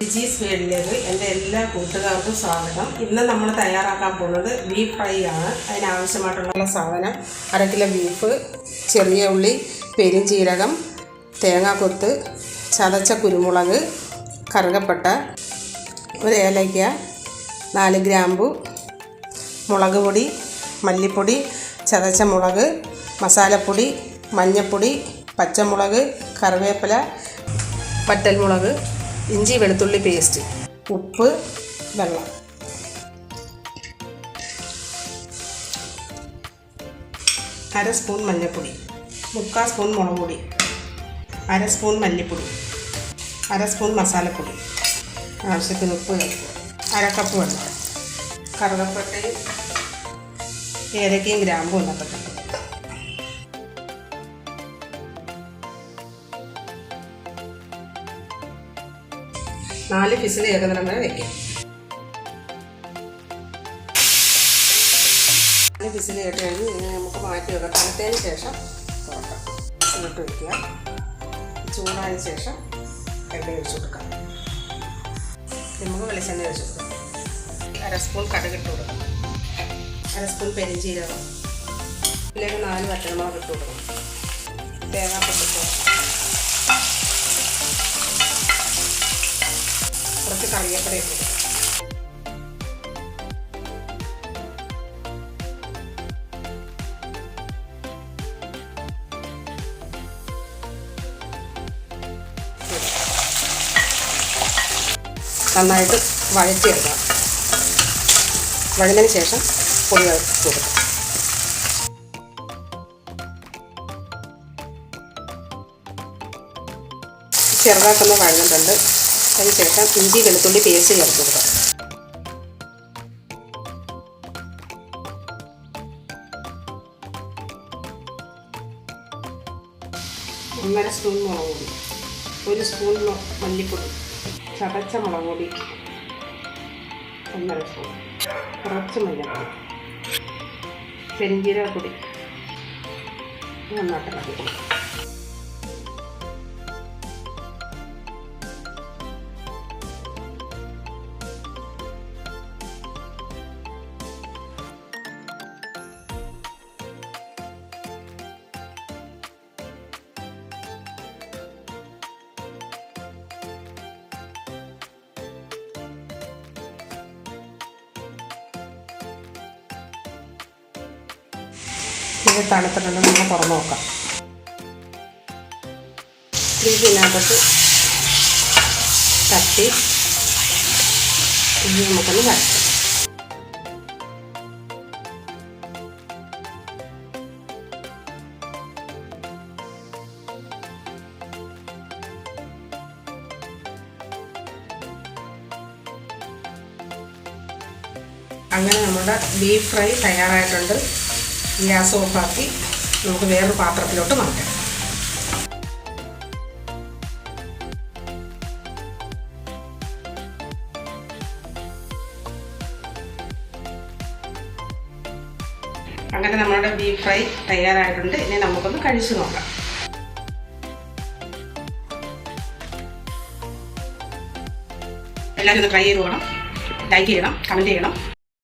ജിജീസ് വേൾഡിലേക്ക് എന്റെ എല്ലാ കൂട്ടുകാർക്കും സ്വാഗതം. ഇന്ന് നമ്മൾ തയ്യാറാക്കാൻ പോകുന്നത് ബീഫ് ഫ്രൈ ആണ്. അതിനാവശ്യമായിട്ടുള്ള സാധനം അര കിലോ ബീഫ് ചെറിയ ഉള്ളി പെരിഞ്ചീരകം തേങ്ങാക്കൊത്ത് ചതച്ച കുരുമുളക് കറുകപ്പട്ട ഒരു ഏലയ്ക്ക നാല് ഗ്രാമ്പു മുളക് പൊടി മല്ലിപ്പൊടി ചതച്ച മുളക് മസാലപ്പൊടി മഞ്ഞൾപ്പൊടി പച്ചമുളക് കറിവേപ്പില വറ്റൽമുളക് ഇഞ്ചി വെളുത്തുള്ളി പേസ്റ്റ് ഉപ്പ് വെള്ളം. അര സ്പൂൺ മഞ്ഞൾപ്പൊടി മുക്കാൽ സ്പൂൺ മുളക് പൊടി അര സ്പൂൺ മല്ലിപ്പൊടി അര സ്പൂൺ മസാലപ്പൊടി. ആവശ്യത്തിന് ഉപ്പ് അര കപ്പ് വെള്ളം. കറുകപ്പട്ടയും ഏലക്കയും ഗ്രാമ്പും എന്നൊക്കെ നാല് ഫിസിൽ ഏകനിരം വരെ വെക്കാം. നാല് ഫിസിൽ കേട്ട് കഴിഞ്ഞ് ഇങ്ങനെ നമുക്ക് മാറ്റി വെക്കാം. തണുത്തതിന് ശേഷം തുറക്കാം. ഇട്ട് വയ്ക്കുക ചൂടായതിനു ശേഷം എണ്ണ ഒഴിച്ചു കൊടുക്കാം. നമുക്ക് വെളിച്ചെണ്ണ ഒഴിച്ചു കൊടുക്കാം. അര സ്പൂൺ കടുകിട്ട് കൊടുക്കാം. അര പെരിഞ്ചീരകം. ഇതിലേക്ക് നാല് വറ്റൽമുളക് ഇട്ട് കൊടുക്കണം തേങ്ങാപ്പൊട്ട് ഇട്ട് കൊടുക്കണം കുറച്ച് കറിവേപ്പില ഇട്ട് നന്നായിട്ട് വഴറ്റിയെടുക്കാം വഴുന്നതിന് ശേഷം പൊടി കൊടുക്കാം. ചെറുതായിട്ടൊന്ന് വഴന്നിട്ടുണ്ട് അതിന് ശേഷം ഇഞ്ചി വെളുത്തുള്ളി പേസ്റ്റ് ചേർത്ത് കൊടുക്കാം. ഒന്നര സ്പൂൺ മുളക് പൊടി ഒരു സ്പൂൺ മല്ലിപ്പൊടി ചതച്ച മുളക് പൊടി ഒന്നര സ്പൂൺ കുറച്ച് മഞ്ഞൾപ്പൊടി പെരിഞ്ചീരകപ്പൊടി നന്നായിട്ട് ഇളക്കി ഇത് തണുത്തിട്ടുണ്ട് നമുക്ക് തുറന്ന് നോക്കാം. ഇതിനകത്തോട്ട് തട്ടി ഇനി നമുക്കൊന്ന് വരക്കാം അങ്ങനെ നമ്മുടെ ബീഫ് ഫ്രൈ തയ്യാറായിട്ടുണ്ട്. ഗ്യാസ് ഓഫാക്കി നമുക്ക് വേറൊരു പാത്രത്തിലോട്ട് മാറ്റാം. അങ്ങനെ നമ്മുടെ ബീഫ് ഫ്രൈ തയ്യാറായിട്ടുണ്ട്. ഇനി നമുക്കൊന്ന് കഴിച്ചു നോക്കാം. എല്ലാവരും ഒന്ന് ട്രൈ ചെയ്ത് പോകണം. ലൈക്ക് ചെയ്യണം കമന്റ് ചെയ്യണം.